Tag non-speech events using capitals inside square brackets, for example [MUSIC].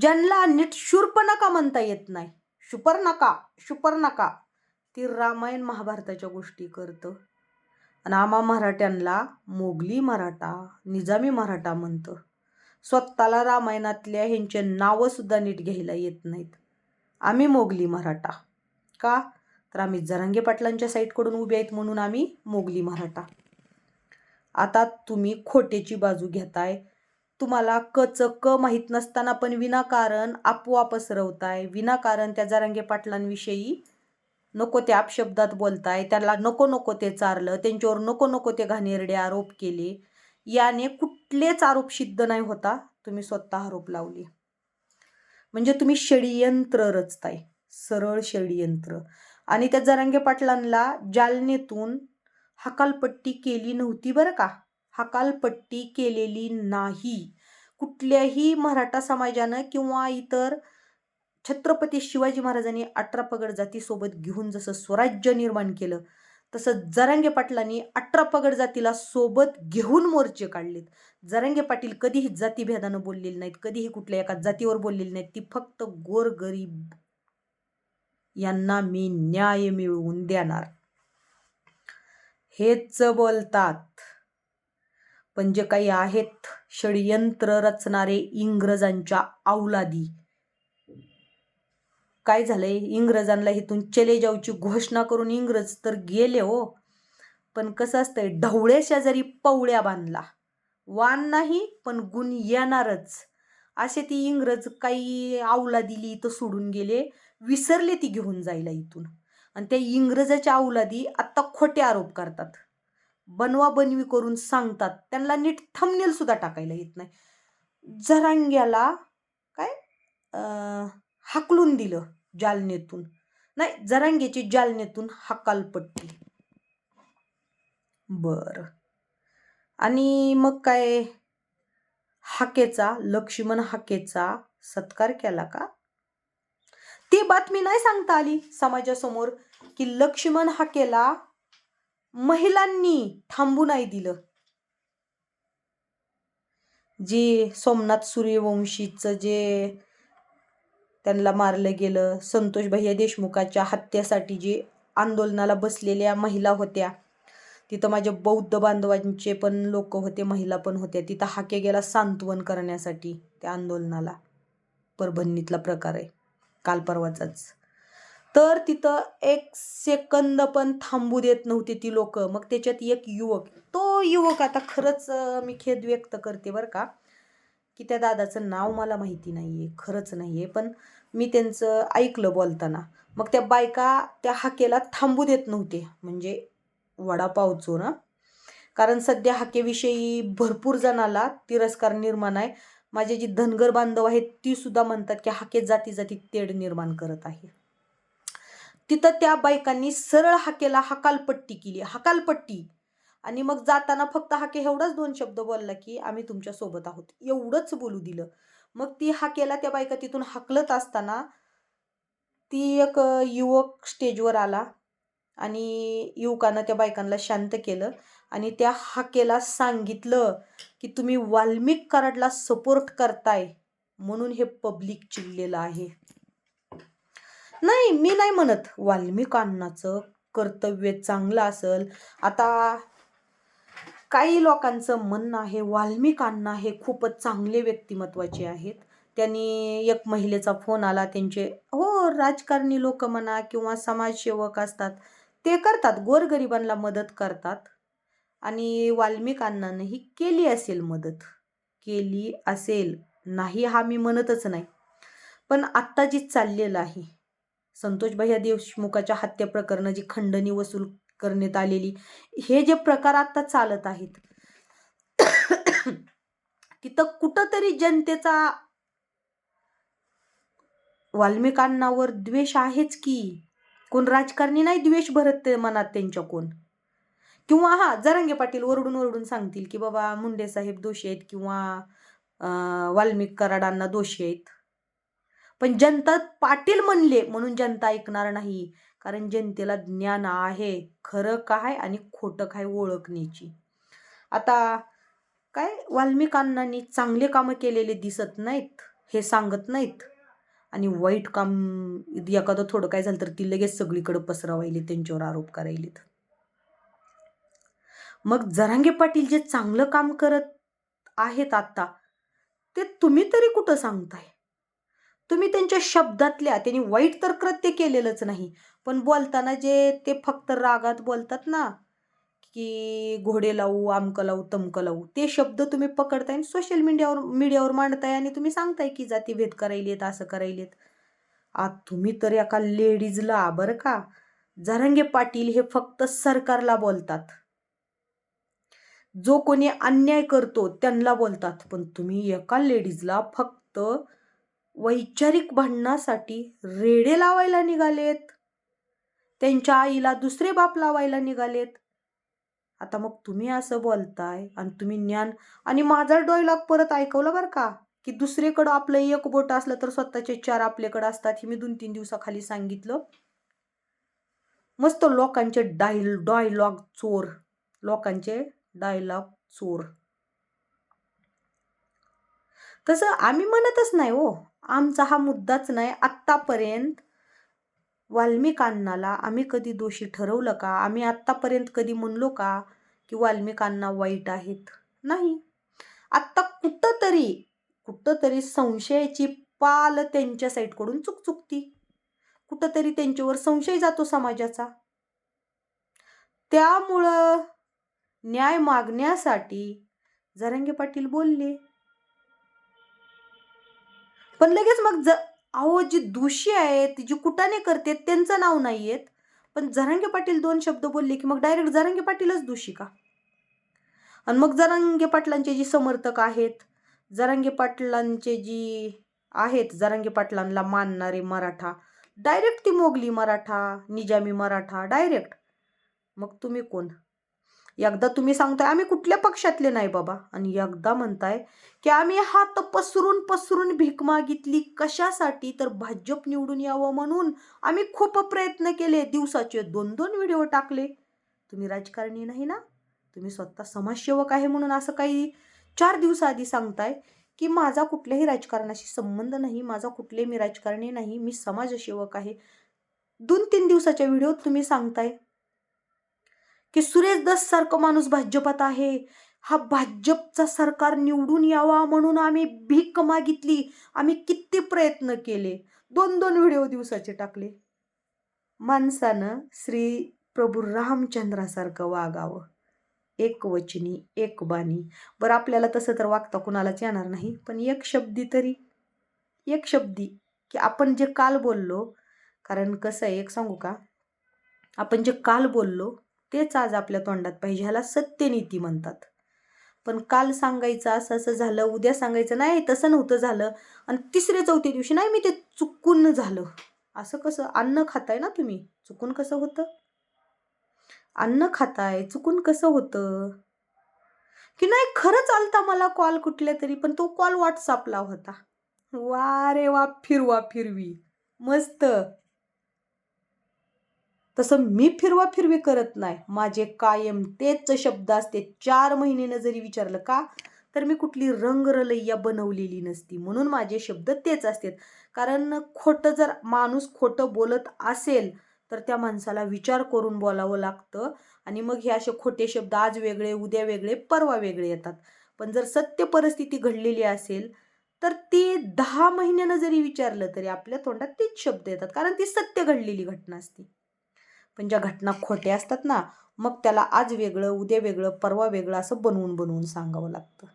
ज्यांना नीट शूर्पणखा म्हणता येत नाही शुपर्णका शुपर्णका ती रामायण महाभारताच्या गोष्टी करतं. आणि आम्हा मराठ्यांना मोगली मराठा निजामी मराठा म्हणतं. स्वतःला रामायणातल्या ह्यांचे नावंसुद्धा नीट घ्यायला येत नाहीत. आम्ही मोगली मराठा. का? तर आम्ही जरांगे पाटलांच्या साईडकडून उभे आहेत म्हणून आम्ही मोगली मराठा. आता तुम्ही खोटेची बाजू घेताय तुम्हाला कच क माहीत नसताना पण विनाकारण आपोआप सरवताय विनाकारण त्या जरांगे पाटलांविषयी नको त्या अपशब्दात बोलताय. त्याला नको नको ते चारलं. त्यांच्यावर नको नको ते घाणेरडे आरोप केले. याने कुठलेच आरोप सिद्ध नाही होता. तुम्ही स्वतः आरोप लावले. म्हणजे तुम्ही षडयंत्र रचताय. सरळ षडयंत्र. आणि त्या जरांगे पाटलांना जालनेतून हकालपट्टी केली नव्हती बरं का? हकालपट्टी केलेली नाही. कुठल्याही मराठा समाजानं किंवा इतर छत्रपती शिवाजी महाराजांनी अठरा पगड जातीसोबत घेऊन जसं स्वराज्य निर्माण केलं तसं जरांगे पाटलांनी अठरा पगड जातीला सोबत घेऊन मोर्चे काढलेत. जरांगे पाटील कधीही जातीभेदानं बोललेले नाहीत कधीही कुठल्या एका जातीवर बोललेली नाहीत. ती फक्त गोरगरीब यांना मी न्याय मिळवून देणार. हेच बोलतात. पण जे काही आहेत षडयंत्र रचणारे इंग्रजांच्या अवलादी काय झालंय? इंग्रजांना इथून चले जाऊची घोषणा करून इंग्रज तर गेले हो. पण कसं असतंय? ढवळ्या शेजारी पवळ्या बांधला. वान नाही पण गुण येणारच. असे ती इंग्रज काही आवला दिली तर सोडून गेले विसरले ती घेऊन जायला इथून. आणि त्या इंग्रजाच्या अवलादी आत्ता खोटे आरोप करतात. बनवा बनवी करून सांगतात. त्यांना नीट थंबनेल सुद्धा टाकायला येत नाही. जरांग्याला काय? हाकलून दिलं जालनेतून नाही जरांग्याची जालनेतून हकालपट्टी. बर. आणि मग काय? हाकेचा लक्ष्मण हाकेचा सत्कार केला का? ती बातमी नाही सांगता आली समाजासमोर की लक्ष्मण हाकेला महिलांनी थांबू नाही दिलं. जे सोमनाथ सूर्यवंशीचं जे त्यांना मारलं गेलं संतोष भैया देशमुखाच्या हत्येसाठी जे आंदोलनाला बसलेल्या महिला होत्या तिथं माझ्या बौद्ध बांधवांचे पण लोक होते महिला पण होत्या. तिथं हाके गेला सांत्वन करण्यासाठी त्या आंदोलनाला. परभणीतला प्रकार आहे. काल परवाचाच. तर तिथं एक सेकंद पण थांबू देत नव्हते ती लोक. मग त्याच्यात एक युवक तो युवक आता खरंच मी खेद व्यक्त करते बरं का की त्या दादाचं नाव मला माहिती नाही आहे खरंच नाही आहे पण मी त्यांचं ऐकलं बोलताना. मग त्या बायका त्या हाकेला थांबू देत नव्हते. म्हणजे वडापावचो ना. कारण सध्या हाकेविषयी भरपूर जणाला तिरस्कार निर्माण आहे. माझे जी धनगर बांधव आहेत ती सुद्धा म्हणतात की हाके जाती जाती तेढ निर्माण करत आहे. तिथं त्या बायकांनी सरळ हाकेला हकालपट्टी केली हकालपट्टी. आणि मग जाताना फक्त हाके एवढाच दोन शब्द बोलला की आम्ही तुमच्यासोबत आहोत. एवढंच बोलू दिलं. मग ती हाकेला त्या बायका तिथून हाकलत असताना ती एक युवक स्टेजवर आला आणि युवकानं त्या बायकांना शांत केलं आणि त्या हाकेला सांगितलं की तुम्ही वाल्मिक कराडला सपोर्ट करताय म्हणून हे पब्लिक चिडलेलं आहे. नाही मी नाही म्हणत. वाल्मिकांनाचं कर्तव्य चांगलं असेल. आता काही लोकांचं म्हणणं आहे वाल्मिकांना हे खूपच चांगले व्यक्तिमत्वाचे आहेत. त्यांनी एक महिलेचा फोन आला त्यांचे हो राजकारणी लोक म्हणा किंवा समाजसेवक असतात ते करतात गोरगरिबांना मदत करतात. आणि वाल्मिकांनाही केली असेल मदत. केली असेल. नाही हा मी म्हणतच नाही. पण आत्ता जी चाललेलं आहे. संतोष भैया देशमुखाच्या हत्या प्रकरणाची खंडणी वसूल करण्यात आलेली हे जे प्रकार आता चालत आहेत [COUGHS] तिथं कुठंतरी जनतेचा वाल्मिकांनावर द्वेष आहेच की? कोण राजकारणी नाही द्वेष भरत मनात त्यांच्या कोण? किंवा हा जरांगे पाटील ओरडून ओरडून सांगतील की बाबा मुंडे साहेब दोषी आहेत किंवा वाल्मिक कराडांना दोषी आहेत. पण जनता पाटील म्हणले म्हणून जनता ऐकणार नाही. कारण जनतेला ज्ञान आहे खरं काय आणि खोटं काय ओळखण्याची. आता काय वाल्मिकांनानी चांगले कामं केलेले दिसत नाहीत हे सांगत नाहीत. आणि वाईट काम एखादं थोडं काय झालं तर ती लगेच सगळीकडे पसरवायली त्यांच्यावर आरोप करायलेत. मग जरांगे पाटील जे चांगलं काम करत आहेत आता ते तुम्ही तरी कुठं सांगताय? तुम्ही त्यांच्या शब्दातल्या त्यांनी वाईट तर कृत्य केलेलंच नाही पण बोलताना जे ते फक्त रागात बोलतात ना की घोडे लावू आमकं लावू तमकं लावू ते शब्द तुम्ही पकडताय आणि सोशल मीडियावर मीडियावर मांडताय आणि तुम्ही सांगताय की जातीभेद करायलेत असं करायलेत आ तुम्ही तर एका लेडीजला बरं का? जरंगे पाटील हे फक्त सरकारला बोलतात. जो कोणी अन्याय करतो त्यांना बोलतात पण तुम्ही एका लेडीजला फक्त वैचारिक भांडणासाठी रेडे लावायला निघालेत. त्यांच्या आईला दुसरे बाप लावायला निघालेत. आता मग तुम्ही असं बोलताय आणि तुम्ही ज्ञान आणि माझा डॉयलॉग परत ऐकवलं बरं का? की दुसरीकडं आपलं एक बोट असलं तर स्वतःचे चार आपल्याकडं असतात हे मी दोन तीन दिवसाखाली सांगितलं. मस्त लोकांचे डायल डायलॉग चोर. लोकांचे डायलॉग चोर. तसं आम्ही म्हणतच नाही हो. आमचा हा मुद्दाच नाही. आत्तापर्यंत वाल्मिकांनाला आम्ही कधी दोषी ठरवलं का? आम्ही आत्तापर्यंत कधी म्हणलो का की वाल्मिकांना वाईट आहेत? नाही. आत्ता कुठंतरी कुठंतरी संशयाची पाल त्यांच्या साईडकडून चुकचुकती कुठंतरी त्यांच्यावर संशय जातो समाजाचा. त्यामुळं न्याय मागण्यासाठी जरंगे पाटील बोलले पण लगेच मग ज अहो जी दोषी आहेत जी कुटाने करते त्यांचं नाव नाही आहेत पण जरांगे पाटील दोन शब्द बोलले की मग डायरेक्ट जरांगे पाटीलच दोषी का? आणि मग जरांगे पाटलांचे जी समर्थक आहेत जरांगे पाटलांचे जी आहेत जरांगे पाटलांना मानणारे मराठा डायरेक्ट ती मोगली मराठा निजामी मराठा डायरेक्ट. मग तुम्ही कोण? एकदा तुम्ही सांगताय आम्ही कुठल्या पक्षातले नाही बाबा. आणि एकदा म्हणताय की आम्ही हात पसरून पसरून भीक मागितली कशासाठी? तर भाजप निवडून यावं म्हणून आम्ही खूप प्रयत्न केले दिवसाचे दोन दोन व्हिडिओ टाकले. तुम्ही राजकारणी नाही ना? तुम्ही स्वतः समाजसेवक आहे म्हणून असं काही चार दिवसाआधी सांगताय की माझा कुठल्याही राजकारणाशी संबंध नाही माझा कुठले मी राजकारणी नाही मी समाजसेवक आहे. दोन तीन दिवसाच्या व्हिडिओत तुम्ही सांगताय. की सुरेश दस सारखं माणूस भाजपात आहे. हा भाजपचा सरकार निवडून यावा म्हणून आम्ही भीक मागितली. आम्ही किती प्रयत्न केले. दोन दोन व्हिडिओ दिवसाचे टाकले. माणसानं श्री प्रभू रामचंद्रासारखं वागावं. एक वचनी एक बाणी. बरं आपल्याला तसं तर वागता कुणालाच येणार नाही. पण एक शब्दी तरी. एक शब्दी की आपण जे काल बोललो कारण कसं आहे एक सांगू का? आपण जे काल बोललो तेच आज आपल्या तोंडात पाहिजे ह्याला सत्यनीती म्हणतात. पण काल सांगायचं असं असं झालं उद्या सांगायचं नाही तसं नव्हतं झालं आणि तिसऱ्या चौथ्या दिवशी नाही मी ते चुकून झालं. असं कसं? अन्न खाताय ना तुम्ही? चुकून कसं होतं? अन्न खाताय चुकून कसं होतं? की नाही खरंच आलता मला कॉल कुठल्या तरी पण तो कॉल व्हॉट्सअपला होता. वा रे वा फिरवा फिरवी. मस्त. तसं मी फिरवा फिरवी करत नाही. माझे कायम तेच शब्द असते. चार महिन्यानं जरी विचारलं का तर मी कुठली रंगरलय्या बनवलेली नसती. म्हणून माझे शब्द तेच असतात. कारण खोटं जर माणूस खोटं बोलत असेल तर त्या माणसाला विचार करून बोलावं लागतं. आणि मग हे असे खोटे शब्द आज वेगळे उद्या वेगळे परवा वेगळे येतात. पण जर सत्य परिस्थिती घडलेली असेल तर ती दहा महिन्यानं जरी विचारलं तरी आपल्या तोंडात तेच शब्द येतात. कारण ती सत्य घडलेली घटना असते. पण ज्या घटना खोट्या असतात ना मग त्याला आज वेगळं उद्या वेगळं परवा वेगळं असं बनवून बनवून सांगावं लागतं.